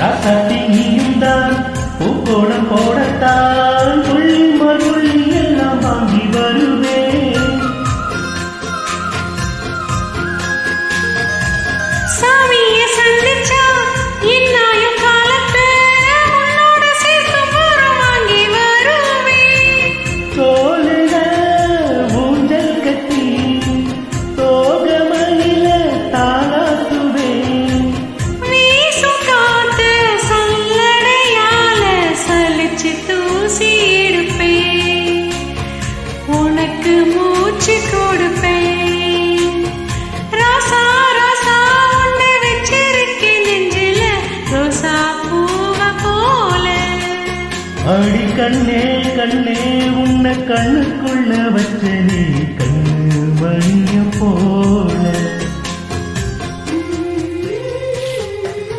ராசாத்தி நீயும் தான் பூக்கோடம் போடத்தான். உனக்கு மூச்சு கொடுப்பேன். ராசா ராசா உன்னை வச்சிருக்கேன் நெஞ்சில. ரோசா பூவ போல. அடி கண்ணே கண்ணே உன்னை கண்ணுக்குள்ள வச்சனே கண்ணு வழிய போல.